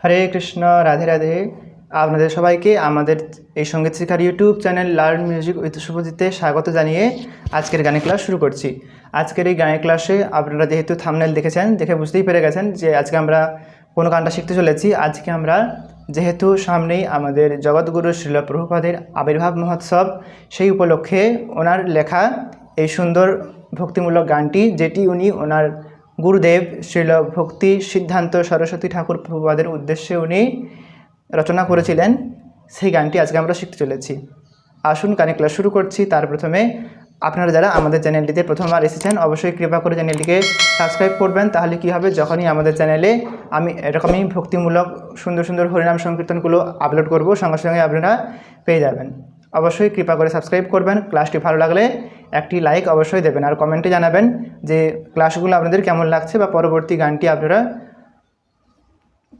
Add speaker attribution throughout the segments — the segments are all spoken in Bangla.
Speaker 1: হরে কৃষ্ণ, রাধে রাধে। আপনাদের সবাইকে আমাদের এই সংগীত শিক্ষার YouTube channel learn music with শুভজিতে স্বাগত জানিয়ে আজকের গানের ক্লাস শুরু করছি। আজকের এই গানের ক্লাসে আপনারা যেহেতু থামনেল দেখেছেন, দেখে বুঝতেই পেরে গেছেন যে আজকে আমরা কোন গানটা শিখতে চলেছি। আজকে আমরা যেহেতু সামনেই আমাদের জগৎগুরু শিল আবির্ভাব মহোৎসব, সেই উপলক্ষে ওনার লেখা এই সুন্দর ভক্তিমূলক গানটি, যেটি উনি ওনার গুরুদেব শ্রীল ভক্তি সিদ্ধান্ত সরস্বতী ঠাকুর প্রভুপাদের উদ্দেশ্যে উনি রচনা করেছিলেন। সেই গানটি আজকে আমরা শিখতে চলেছি। আসুন গানে ক্লাস শুরু করছি। তার প্রথমে আপনারা যারা আমাদের চ্যানেলটিতে প্রথমবার এসেছেন, অবশ্যই কৃপা করে চ্যানেলটিকে সাবস্ক্রাইব করবেন। তাহলে কি হবে? যখনই আমাদের চ্যানেলে আমি এরকমই ভক্তিমূলক, সুন্দর সুন্দর হরিনাম সংকীর্তনগুলো আপলোড করব, সঙ্গে সঙ্গে আপনারা পেয়ে যাবেন। অবশ্যই কৃপা করে সাবস্ক্রাইব করবেন। ক্লাসটি ভালো লাগলে একটি লাইক অবশ্যই দেবেন। আর কমেন্টে জানাবেন যে ক্লাসগুলো আপনাদের কেমন লাগছে বা পরবর্তী গানটি আপনারা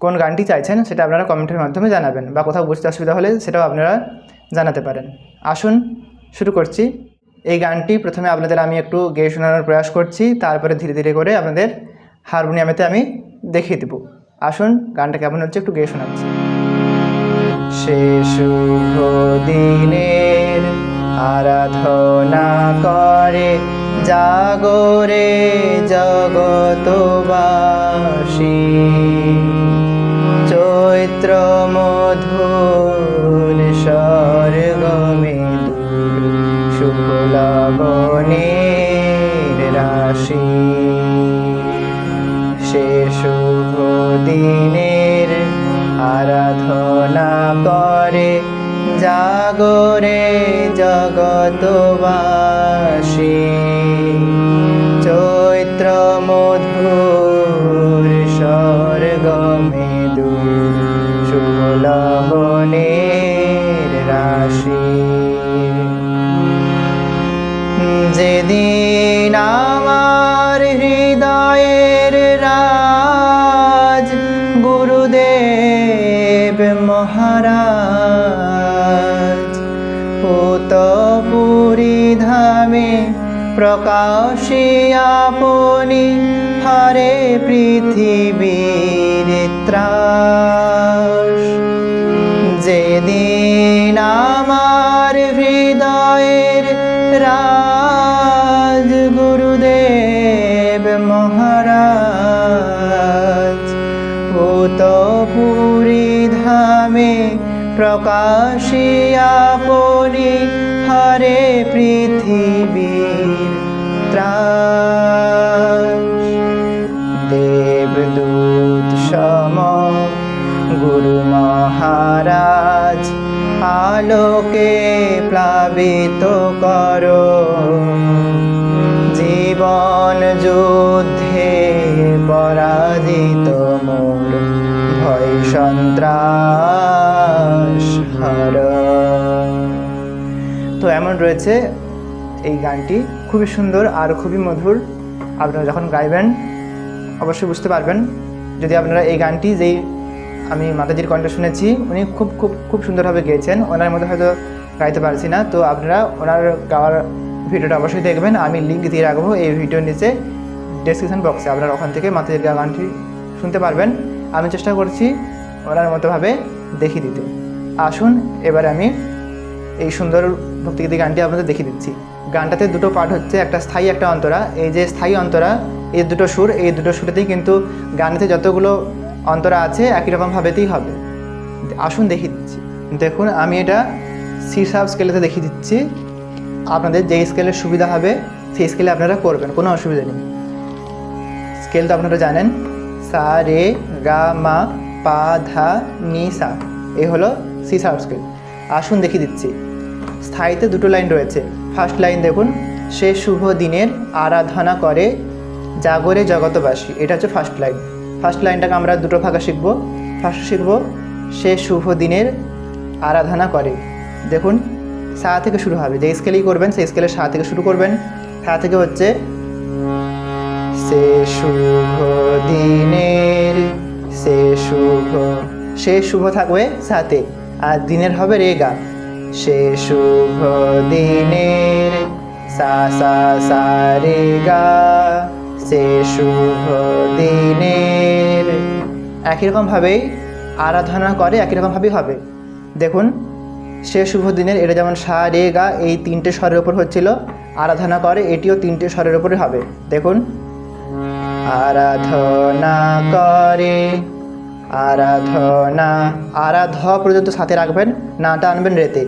Speaker 1: কোন গানটি চাইছেন সেটা আপনারা কমেন্টের মাধ্যমে জানাবেন বা কোথাও বুঝতে অসুবিধা হলে সেটাও আপনারা জানাতে পারেন। আসুন, শুরু করছি। এই গানটি প্রথমে আপনাদের আমি একটু গেয়ে শোনানোর প্রয়াস করছি, তারপরে ধীরে ধীরে করে আপনাদের হারমোনিয়ামেতে আমি দেখিয়ে দেবো। আসুন, গানটা কেমন হচ্ছে একটু গেয়ে শোনাচ্ছি। সে শুভ দিনের আরাধনা করে জাগরে জগতবাসী চৈত্র মধুর জগতবাসী চৈত্র মধুর স্বর্গমে দূর প্রকাশিয়াপনি হরে পৃথিবীর ত্রাস। যেদিন আমার হৃদয়ের রাজ গুরুদেব মহারাজ পুতপুরী ধামে প্রকাশিয়াপনি আলোকে প্লাবিত করো। জীবন যুদ্ধে পরাজিত মোর ভয় সন্ত্রাস হর। তো এমন রয়েছে এই গানটি। খুবই সুন্দর আর খুবই মধুর। আপনারা যখন গাইবেন, অবশ্যই বুঝতে পারবেন। যদি আপনারা এই গানটি যেই আমি মাতাজির কণ্ঠ শুনেছি। উনি খুব খুব খুব সুন্দরভাবে গেয়েছেন। ওনার মধ্যে হয়তো গাইতে পারছি না, তো আপনারা ওনার গাওয়ার ভিডিওটা অবশ্যই দেখবেন। আমি লিঙ্ক দিয়ে রাখব এই ভিডিওর নিচে ডেসক্রিপশন বক্সে আপনারা ওখান থেকে মাতাজির গানটি শুনতে পারবেন। আমি চেষ্টা করছি ওনার মতোভাবে দেখিয়ে দিতে। আসুন, এবারে আমি এই সুন্দর ভক্তিগীতি গানটি আপনাদের দেখিয়ে দিচ্ছি। গানটাতে দুটো পার্ট হচ্ছে, একটা স্থায়ী, একটা অন্তরা। এই যে স্থায়ী অন্তরা, এই দুটো সুর, এই দুটো সুরেতেই কিন্তু গানেতে যতগুলো অন্তরা আছে, একই রকমভাবেতেই হবে। আসুন দেখিয়ে দিচ্ছি। দেখুন, আমি এটা সি সাব স্কেলেতে দেখিয়ে দিচ্ছি। আপনাদের যেই স্কেলের সুবিধা হবে, সেই স্কেলে আপনারা করবেন, কোনো অসুবিধা নেই। স্কেল তো আপনারা জানেন। সা, রে, গা, মা, পা, ধা নি সা। এই হলো সি সাব স্কেল আসুন দেখিয়ে দিচ্ছি। স্থায়ীতে দুটো লাইন রয়েছে। ফার্স্ট লাইন দেখুন। সে শুভ দিনের আরাধনা করে, জাগরে জগতবাসী। এটা হচ্ছে ফার্স্ট লাইন ফার্স্ট লাইনটাকে আমরা দুটো ভাগে শিখব। ফার্স্ট শিখব, সে শুভ দিনের আরাধনা করে। দেখুন, সা থেকে শুরু হবে। যে স্কেলেই করবেন, সেই স্কেলে সা থেকে শুরু করবেন। সা থেকে হচ্ছে, সে শুভ দিনের, সে শুভ সে শুভ থাকবে সাথে আর দিনের হবে রেগা সে শুভ দিনের, সা সা সা রে গা। সে শুভ দিনের। একই রকমভাবেই আরাধনা করে, একই রকমভাবেই হবে। দেখুন, সে শুভ দিনের, এটা যেমন সা রে গা, এই তিনটে স্বরের ওপর হচ্ছিল আরাধনা করে, এটিও তিনটে স্বরের ওপরে হবে। দেখুন, আরাধনা করে, আরাধনা, আরাধ পর্যন্ত সাথে রাখবেন নাটা আনবেন রেতে।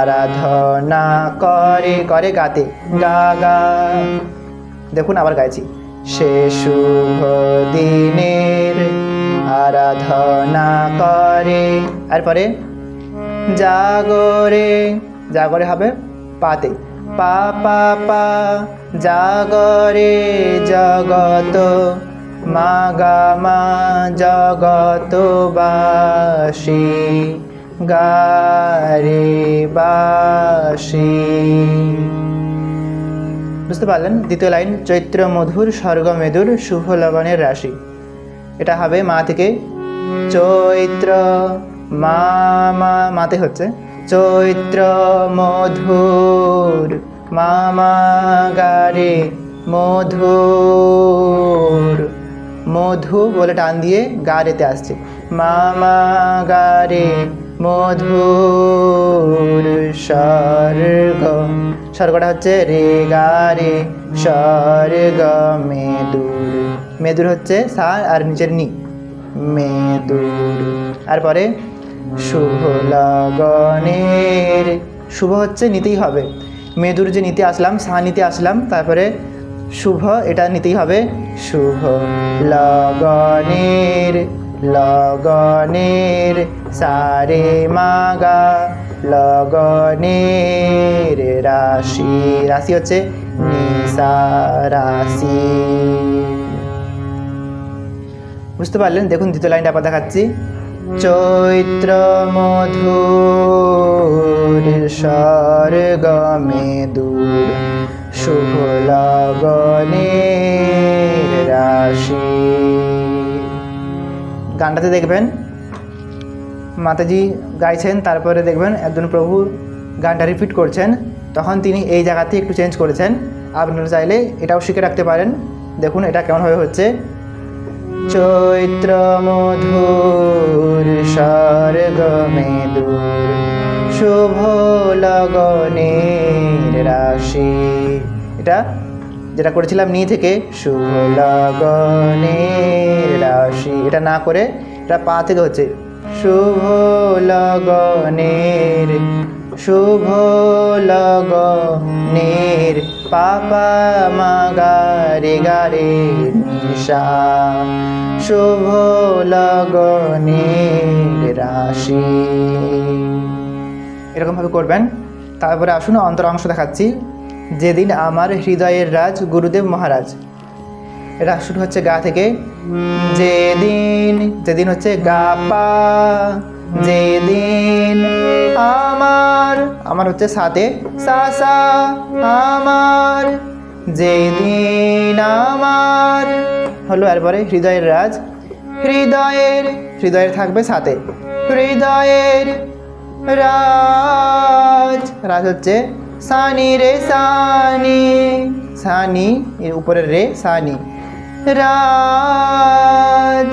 Speaker 1: আরাধনা করে করে গাতে, গা গা। দেখুন, আবার গাইছি। সে শুভ দিনের আরাধনা করে। আর পরে জাগরে। জাগরে হবে পাতে। পা পা পা। জাগরে জগত। মা, গা, মা, জগতবাসী। গারে বাসী। বুঝতে পারলেন? দ্বিতীয় লাইন, চৈত্র মধুর, স্বর্গ মেদুর, শুভ লবণের রাশি। এটা হবে মা থেকে। চৈত্র মা মা, মাতে হচ্ছে। চৈত্র মধুর মামা গারে মধুর। মধু বলে টান দিয়ে গারেতে আসছে। মামা গারে মধুর, স্বর্গ স্বর্গটা হচ্ছে রে গারে স্বর্গ মেদুর। মেদুর হচ্ছে সা আর নিচের নি। মেদুর। আর পরে শুভ লগনের। শুভ হচ্ছে নিতেই হবে। মেদুর যে নিতে আসলাম, সা নিতে আসলাম, তারপরে শুভ, এটা নিতেই হবে। শুভ লগনের। লগনের সারে মাগা। লগনের রাশি রাশি হচ্ছে নিসা রাশি। বুঝতে পারলেন? দেখুন, দ্বিতীয় লাইনটা আবার দেখাচ্ছি। চৈত্র মধুর স্বর্গ মেদুর, শুভ লগনের রাশি। গানটাতে দেখবেন মাতাজি গাইছেন, তারপরে দেখবেন একজন প্রভু গানটা রিপিট করছেন, তখন তিনি এই জায়গাতে একটু চেঞ্জ করেছেন। আপনারা চাইলে এটাও শিখে রাখতে পারেন। দেখুন এটা কেমনভাবে হচ্ছে। চৈত্র মধুর স্বর্গ মেদুর শুভ লগনের রাশি। এটা যেটা করেছিলাম নি থেকে, শুভ লগনের রাশি। এটা না করে, এটা পা থেকে হচ্ছে। শুভ লগনের শুভ লগনের পাপা মাগারে গারে নিশা। শুভ লগনের রাশি। এরকমভাবে করবেন। তারপরে আসুন অন্তর অংশ দেখাচ্ছি। যেদিন আমার হৃদয়ের রাজ গুরুদেব মহারাজ। এটা শুরু হচ্ছে গা থেকে। যেদিন যেদিন হচ্ছে গা পা, যেদিন আমার আমার হচ্ছে সাথে সা সা, আমার। যেদিন আমার, হলো এরপরে হৃদয়ের রাজ। হৃদয়ের হৃদয়ের থাকবে সাথে। হৃদয়ের রাজ। রাজ হচ্ছে সানি রে সানি সানি, এর উপরের রে সানি। রাজ।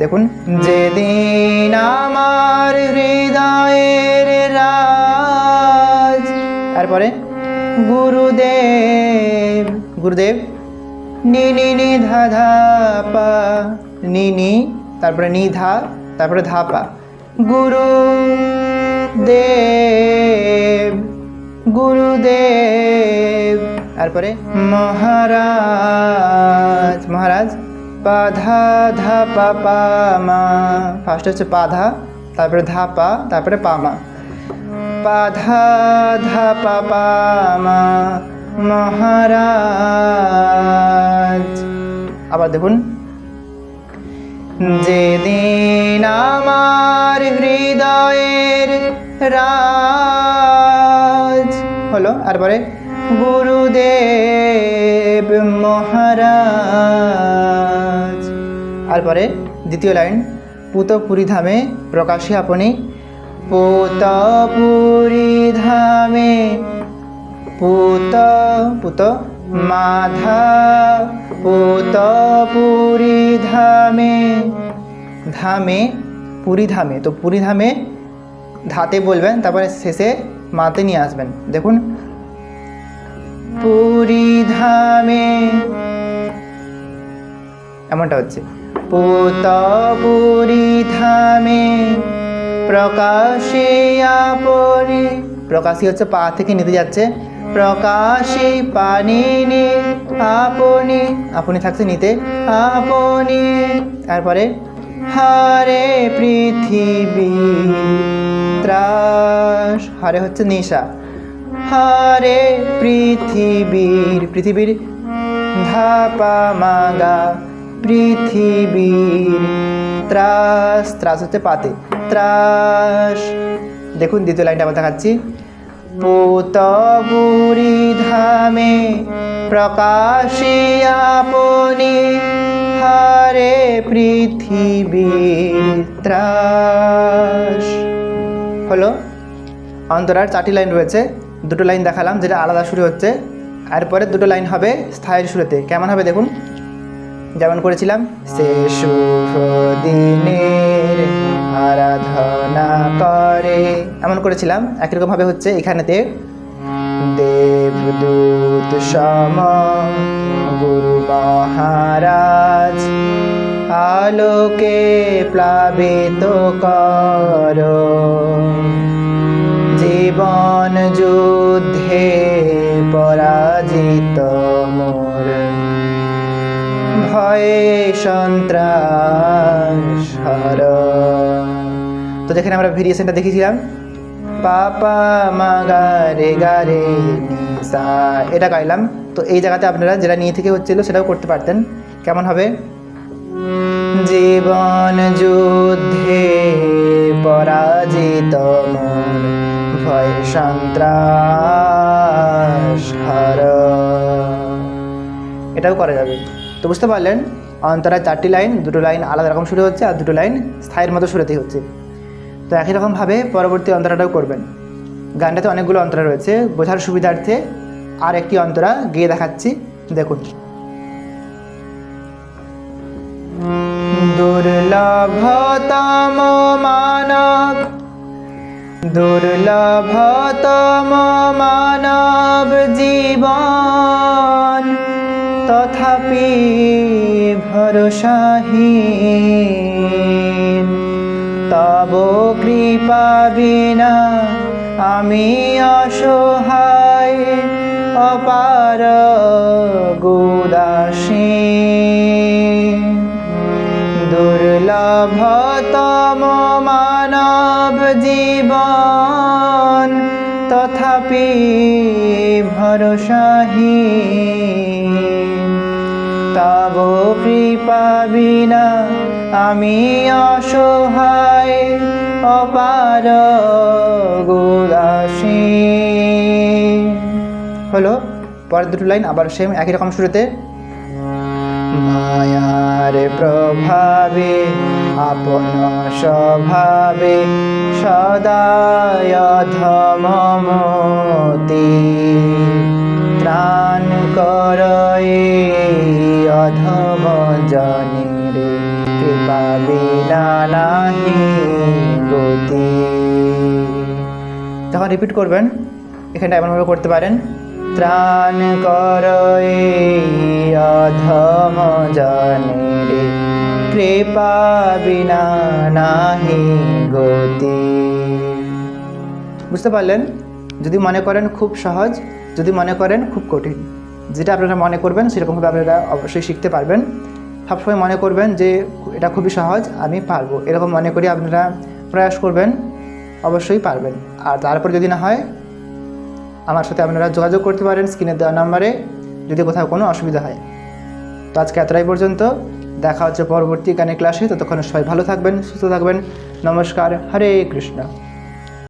Speaker 1: দেখুন, যেদিন আমার হৃদয়ের রাজ, তারপরে গুরুদেব গুরুদেব নি নি নি ধা ধা পা নি নি তারপরে নি ধা, তারপরে ধা পা। গুরু দেব গুরুদেব তারপরে মহারাজ মহারাজ পাধা ধা পা পা মা। ফার্স্ট হচ্ছে পাধা তারপরে ধা পা, তারপরে পা মা। পাধা ধা পা পা মা, মহারাজ। আবার দেখুন। যেদিন আমার হৃদয়ের রাজ, হলো তারপরে গুরুদেব মহারাজ। তারপরে দ্বিতীয় লাইন, পুতপুরী ধামে প্রকাশে আপনি, পুতপুরী ধামে পুত পুত, মাধা, পুতপুরী ধামে ধামে, পুরী ধামে। তো পুরী ধামে ধাতে বলবেন, তারপরে শেষে মাতে নিয়ে আসবেন। দেখুন পুরী ধামে এমনটা হচ্ছে। পুত পুরী ধামে প্রকাশে আপনি। প্রকাশী হচ্ছে পা থেকে নিতে যাচ্ছে। প্রকাশে পানি নে আপনি। আপনি থাকছে নিতে আপনি। তারপরে হারে পৃথিবী ত্রাস। হারে হচ্ছে নিশা। হারে পৃথিবীর পৃথিবীর ধাপা মাগা পৃথিবীর ত্রাস ত্রাস হচ্ছে পাতে, ত্রাস। দেখুন দ্বিতীয় লাইনটা আবার দেখাচ্ছি। পুতবুরি ধামে প্রকাশে আপনি হারে পৃথিবীর ত্রাস। হলো অন্তরার চারটি লাইন রয়েছে। দুটো লাইন দেখালাম, যেটা আলাদা সুরে হচ্ছে। এরপরে দুটো লাইন হবে স্থায়ী সুরেতে। কেমন হবে দেখুন? যেমন করেছিলাম, সে দিনের আরাধনা করে। এমন করেছিলাম, একই রকমভাবে হচ্ছে এখানেতে, দেবদূত সম, গুরু মহারাজ, আলোকে প্লাবিত কর। জীবন যুদ্ধে পরাজিত মোর। ভয়ে সন্ত্রাস তো যেখানে আমরা ভেরিয়েশনটা দেখেছিলাম, পাপা মা গা রে গা রে সা এটা গাইলাম। তো এই জায়গাতে আপনারা যেটা নিয়ে থেকে হচ্ছিল সেটাও করতে পারতেন। কেমন হবে? জীবন যুদ্ধে পরাজিত মন হর এটাও করা যাবে। তো বুঝতে পারলেন, অন্তরায় চারটি লাইন, দুটো লাইন আলাদা রকম শুরু হচ্ছে আর দুটো লাইন স্থায়ীর মতো শুরুতেই হচ্ছে। তো একই রকমভাবে পরবর্তী অন্তরাটাও করবেন। গানটাতে অনেকগুলো অন্তরা রয়েছে। বোঝার সুবিধার্থে আর একটি অন্তরা গিয়ে দেখাচ্ছি। দেখুন। দুর্লভতম মানব দুর্লভতম মানব জীবন তথাপি ভরসাহীন। তব কৃপা বিনা আমি অসহায় অপার তব কৃপা বিনা আমি অসহায়, অপার গুদাসীন হলো, পরের দুটো লাইন আবার সেম একই রকম শুরুতে। মায়ার প্রভাবে, আপন স্বভাবে, সদায় ধমমতি রিপিট করবেন। এখানটা এমনভাবে করতে পারেন। ত্রাণ করয়ে অধম জনের। কৃপা বিনা নাহি গতি। বুঝতে পারলেন? যদি মনে করেন খুব সহজ, যদি মনে করেন খুব কঠিন। যেটা আপনারা মনে করবেন, সেরকমভাবে আপনারা অবশ্যই শিখতে পারবেন। সবসময় মনে করবেন যে, এটা খুবই সহজ, আমি পারব। এরকম মনে করি আপনারা প্রয়াস করবেন, অবশ্যই পারবেন। আর তারপর যদি না হয়, আমার সাথে আপনারা যোগাযোগ করতে পারেন স্ক্রিনে দেওয়া নাম্বারে, যদি কোথাও কোনো অসুবিধা হয়। তো আজকে এতটাই পর্যন্ত। দেখা হচ্ছে পরবর্তী গানের ক্লাসে। ততক্ষণ সবাই ভালো থাকবেন, সুস্থ থাকবেন। নমস্কার, হরে কৃষ্ণ।